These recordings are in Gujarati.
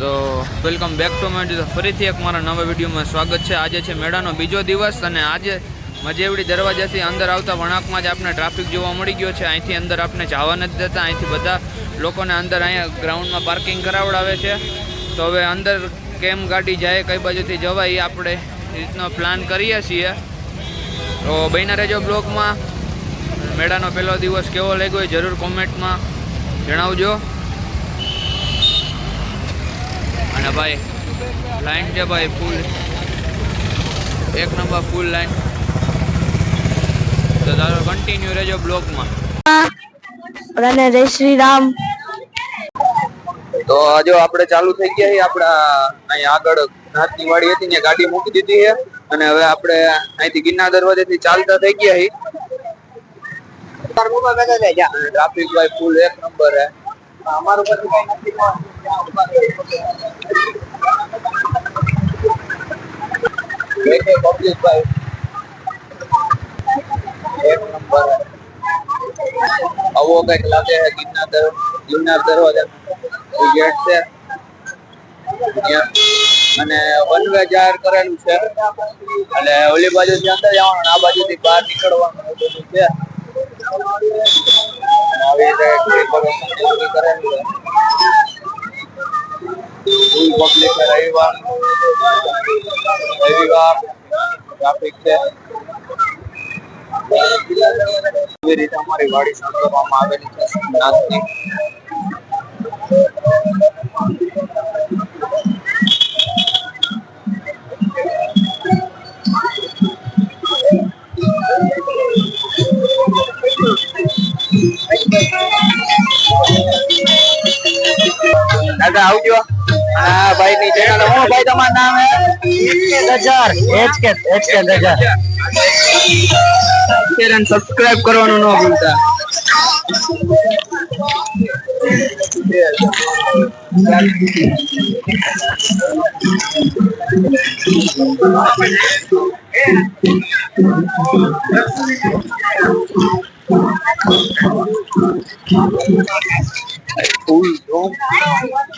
તો વેલકમ બેક ટુ માય ફરીથી એક મારા નવા વિડીયોમાં સ્વાગત છે. આજે છે મેળાનો બીજો દિવસ અને આજે મજેવડી દરવાજાથી અંદર આવતા વણાકમાં જ આપણે ટ્રાફિક જોવા મળી ગયો છે. અહીંથી અંદર આપણે જવા નથી દેતા. અહીંથી બધા લોકોને અંદર અહીંયા ગ્રાઉન્ડમાં પાર્કિંગ કરાવડાવે છે. તો હવે અંદર કેમ ગાડી જાય, કઈ બાજુથી જવાય, એ આપણે રીતનો પ્લાન કરીએ છીએ. તો બહેના રેજો બ્લોકમાં મેળાનો પહેલો દિવસ કેવો લાગ્યો એ જરૂર કોમેન્ટમાં જણાવજો. અને ભાઈ. લાઈન છે ભાઈ ફૂલ એક નંબર ફૂલ લાઈન તો તારો કન્ટિન્યુ રહેજો બ્લોગમાં. બધાને જય શ્રી રામ. તો જો આપણે ચાલુ થઈ ગયા છીએ આપણા અહીંયા આગળ નાથની વાડી હતી ને ગાડી મૂકી દીધી છે. અને હવે આપણે અહીંથી ગિરનાર દરવાજેથી ચાલતા થઈ ગયા છીએ. ટ્રાફિક ભાઈ ફૂલ એક નંબર હે આવો કંઈક લાગે છે ગિરનાર દર, ગિરનાર દરવાજા. છે? અને વન જાહેર કરેલું છે. અને ઓલી બાજુથી અંદર જવાનું, આ બાજુ થી બહાર નીકળવાનું બધું છે. આવી રીતે decoration એવું બધું કરેલું છે ફૂલ પબ્લિક રવિવાર રવિવાર ટ્રાફિક છે એવી રીતે અમારી વાડી સંકળવામાં આવેલી છે સોમનાથની દાદા આવજો. હા ભાઈ ની ચેનલ હું ભાઈ તમારું નામ હે? હજાર એચકે એચકે હજાર શેર અને સબસ્ક્રાઇબ કરવાનું ન ભૂલતા. ફૂલ ધૂમ ત્યારે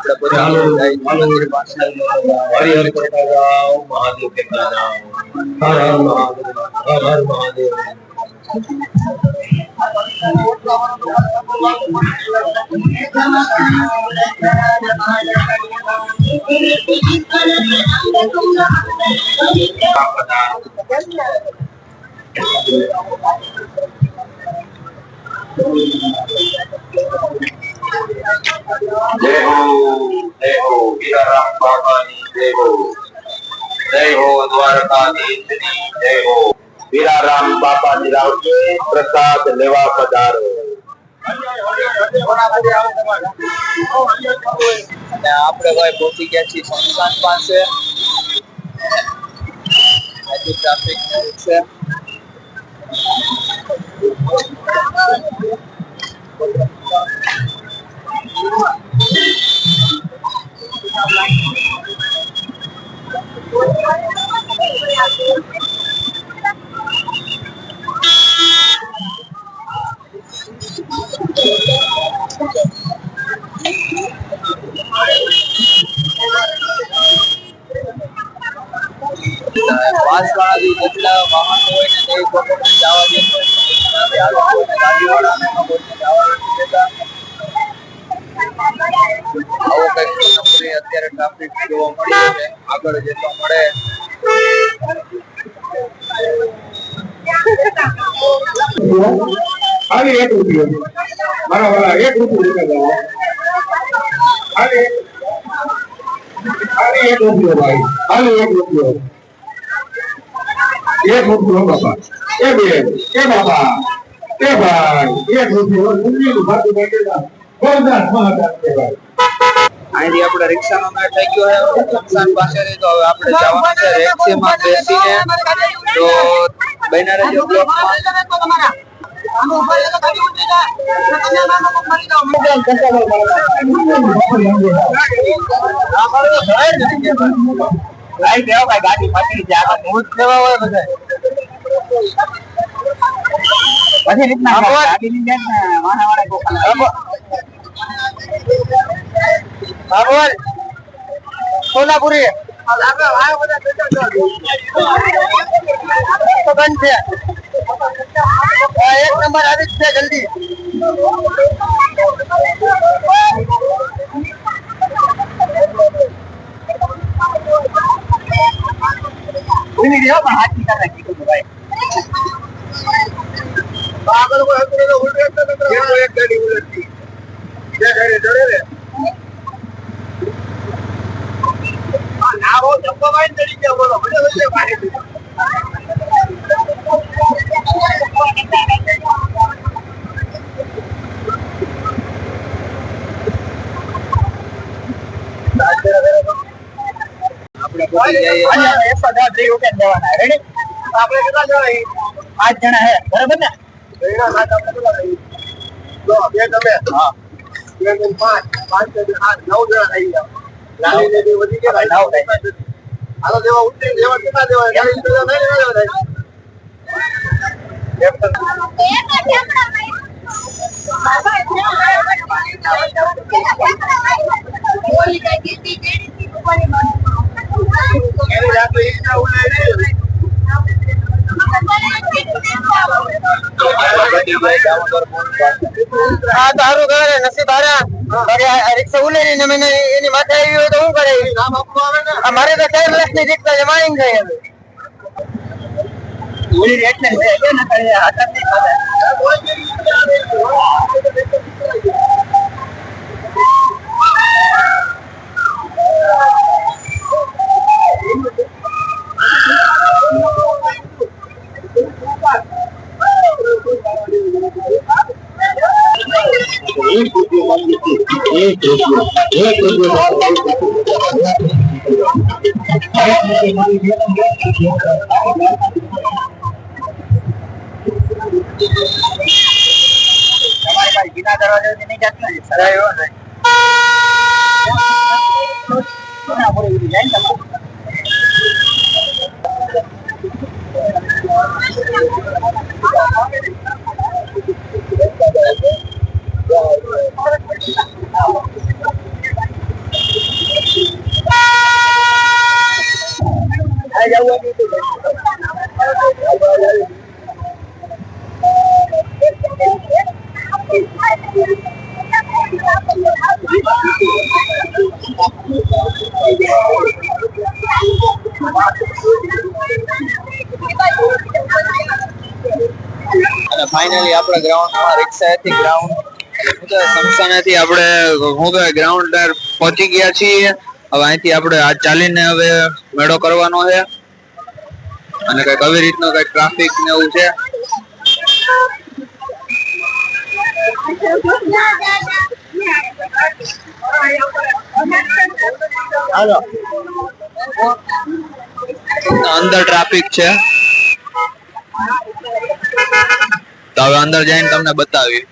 વાગેશ્વરી આપણે પહોંચી ગયા છીએ મંદિર પાસે હરિહર કૃપા જાઓ મહાદેવ કૃપા જાઓ હર હર મહાદેવ હર હર મહાદેવ જય હો જય હો વીરારામ બાબાની જય હો જય હો દ્વારકાધીશની જય હો વીરારામ બાપાની રાવજે પ્રસાદ લેવા પધારો અને આપણે ભાઈ પહોંચી ગયા છીએ સંસ્થાન પાસે. હજી ટ્રાફિક છે વાસવાળા જે જેટલા વાહનો હોય ને તે લોકોને જવા દેતો ગાડીવાળાને કોઈને જવા નથી. આવો કંઈક નકરી અત્યારે ટ્રાફિક જોવા મળી છે. આગળ જેટલો મળે. ખાલી એક રૂપિયો. મારા વાળા એક રૂપિયા ખાલી. ખાલી એક રૂપિયો ભાઈ. ખાલી એક રૂપિયો. એક રૂપિયો બાપા. એ બેન એ બાપા. એ ભાઈ. એક રૂપિયો રૂપિયો ભાગી બેઠેલા ગોરદાસ મહાદાસ કહેવાય. અહીંથી આપણે રિક્ષાનો મેળ થઈ ગયો છે સ્મશાન પાસેથી તો હવે આપણે જવાનું છે રેક્સીમાં બેસીને. તો બન્યા રહેજો બ્લોગમાં લાઈટ દેવો ભાઈ ગાડી પકડી જાય. ભૂત કેવા હોય બધા? પછી રીતના ગાડી ની જેમ ને વાના વાળા ગોખા હા બોલ સોલાપુરી. છે. એક નંબર આવી જ છે જલ્દી. ઊભી રહ્યો પણ હાથ નીકળ નાખી કીધું ભાઈ આગળ કોઈ હતું તો ઉલટે એક ગાડી ઉલટતી બે ગાડી ચડે ને નાવો ચપ્પા વાળી ચડી ગયો બોલો ભલે ભલે પાણી આપણે પહોંચી જઈએ આપણે કેટલા જણા છીએ? પાંચ જણા હે બરાબર ને જો, પાંચ આઠ નવ જણા થઈ ગયા ને બે વધી ગયા નવ થઈ હાલો દેવા ઉતરી દેવા દેવા નહીં દેવા એની હા તારું કરે નસીબ હારા. અરે આ રિક્ષા ઉલેરી ને મને એની માથે આવી હોય તો શું કરે? ને? તો ચાર લાખની રિક્ષા જમાઈ ગઈ હવે એટલે છે કે ના કરે હાથ જ નહીં તમારી પાસે ગીના દરવાજા નહીં જાત ફાઇનલી આપણે ગ્રાઉન્ડમાં રિક્ષાથી ગ્રાઉન્ડ સંસ્થાનેથી આપણે હું તો ગ્રાઉન્ડ પહોંચી ગયા છીએ. હવે અહીંથી આપણે આ ચાલીને હવે મેળો કરવાનો છે. અને કંઈક આવી રીતનો કંઈક ટ્રાફિક ને એવું છે. અંદર ટ્રાફિક છે. હવે અંદર જઈને તમને બતાવી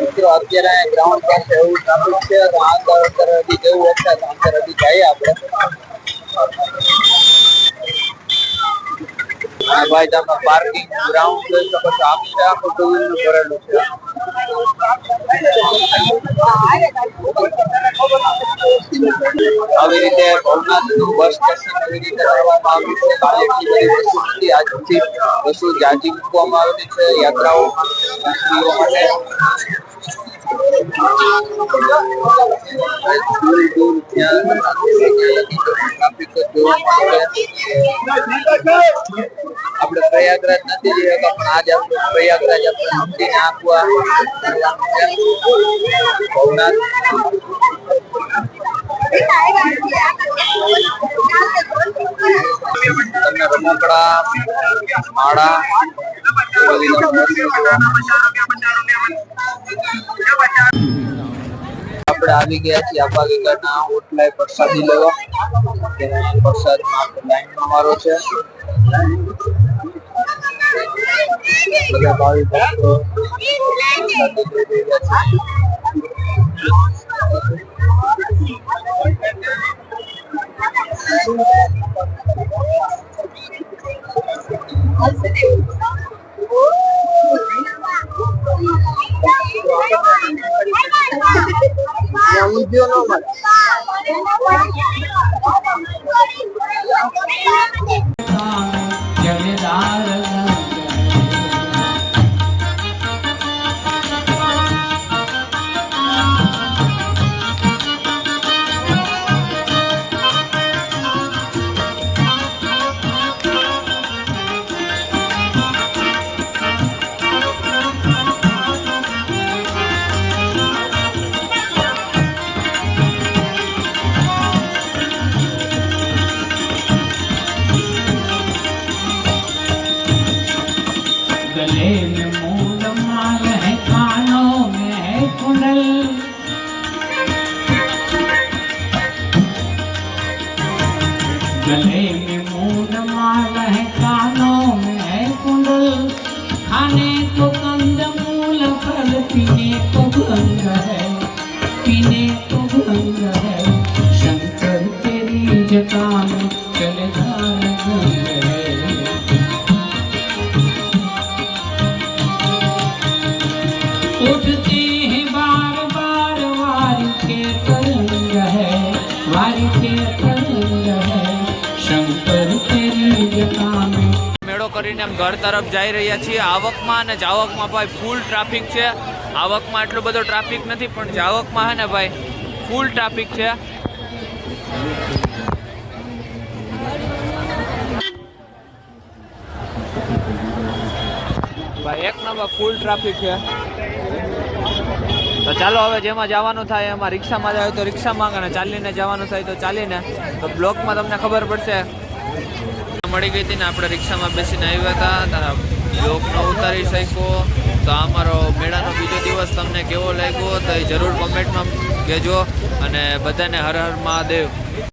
મિત્રો અત્યારે ગ્રાઉન્ડ પાસે એવું ટ્રાફિક છે, તો અંદર અંદર હજી જવું તો અંદર હજી જઈએ આપણે. ભાઈ, તમે પાર્કિંગ ગ્રાઉન્ડ જોઈ શકો છો. આખે આખું ટુ વ્હીલર ભરેલું છે. આવી રીતે ભવનાથનું બસ સ્ટેશન આવી રીતે કરવામાં આવ્યું છે. એટલી બધી વસ્તુ નથી આજથી વસ્તુ જાજી મૂકવામાં આવેલી છે. યાત્રાઓ માટે. દૂર દૂર ત્યાં ટ્રાફિક જ જોવા મળે આપણે પ્રયાગરાજ નથી જઈ શકતા પણ આજ આપણે પ્રયાગરાજ આપણે સમજીને આખું આ ભવનાથ તમને રમકડા માળા આપણે આવી ગયા છીએ આપા ગીગાના ઓટલાય પ્રસાદી લેવા. પ્રસાદ લાઈનમાં મારો છે. બધા ભાવિ ભક્તો છે. કરીને એમ ઘર તરફ જઈ રહ્યા છીએ. આવકમાં અને જાવકમાં ભાઈ ફૂલ ટ્રાફિક છે. આવકમાં એટલો બધો ટ્રાફિક નથી, પણ જાવકમાં હે ને ભાઈ ફૂલ ટ્રાફિક છે. ભાઈ, એક નંબર ફૂલ ટ્રાફિક છે. તો ચાલો હવે જેમાં જવાનું થાય એમાં રિક્ષામાં જાય તો રિક્ષામાં અને ચાલીને જવાનું થાય તો ચાલીને. તો બ્લોકમાં તમને ખબર પડશે. મળી ગઈ હતી ને આપણે રિક્ષામાં બેસીને આવ્યા હતા, તારા ન ઉતારી શક્યો. તો આ મારો મેળાનો બીજો દિવસ તમને કેવો લાગ્યો તો એ જરૂર કોમેન્ટમાં કહેજો. અને બધાને હર હર મહાદેવ.